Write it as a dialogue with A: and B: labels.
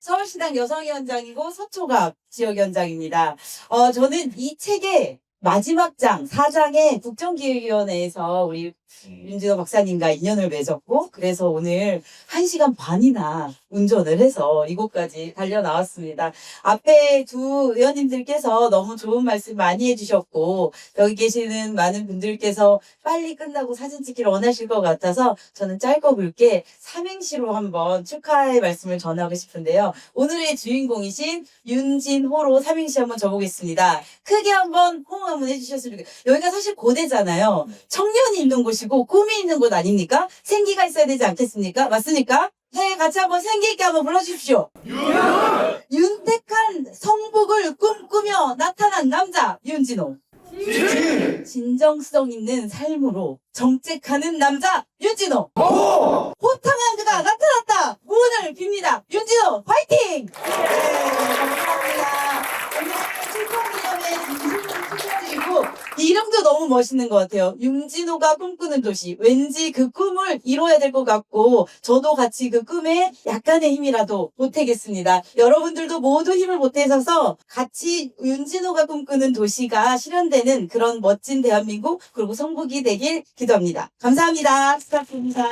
A: 서울시당 여성위원장이고 서초갑 지역위원장입니다. 어, 저는 이 책의 마지막 장, 4장에 국정기획위원회에서 우리 윤진호 박사님과 인연을 맺었고, 그래서 오늘 1시간 반이나 운전을 해서 이곳까지 달려 나왔습니다. 앞에 두 의원님들께서 너무 좋은 말씀 많이 해주셨고, 여기 계시는 많은 분들께서 빨리 끝나고 사진 찍기를 원하실 것 같아서 저는 짧고 굵게 삼행시로 한번 축하의 말씀을 전하고 싶은데요. 오늘의 주인공이신 윤진호로 삼행시 한번 적어보겠습니다. 크게 한번 호응 한번 해주셨으면 좋겠어요. 여기가 사실 고대잖아요. 청년이 있는 곳이 고 꿈이 있는 곳 아닙니까? 생기가 있어야 되지 않겠습니까? 맞습니까? 네, 같이 한번 생기 있게 한번 불러주십시오. 윤택한 성복을 꿈꾸며 나타난 남자 윤진호. 진정성 있는 삶으로 정책하는 남자 윤진호. 호탕한 그가 나타났다. 무언을 빕니다. 윤진호 화이팅! 네, 감사합니다. 오늘 출판기념회 진심으로 축하드리고 이 이름도 너무 멋있는 것 같아요. 윤진호가 꿈꾸는 도시. 왠지 그 꿈을 이뤄야 될 것 같고 저도 같이 그 꿈에 약간의 힘이라도 보태겠습니다. 여러분들도 모두 힘을 보태셔서 같이 윤진호가 꿈꾸는 도시가 실현되는 그런 멋진 대한민국 그리고 성북이 되길 기도합니다. 감사합니다. 스타프입니다.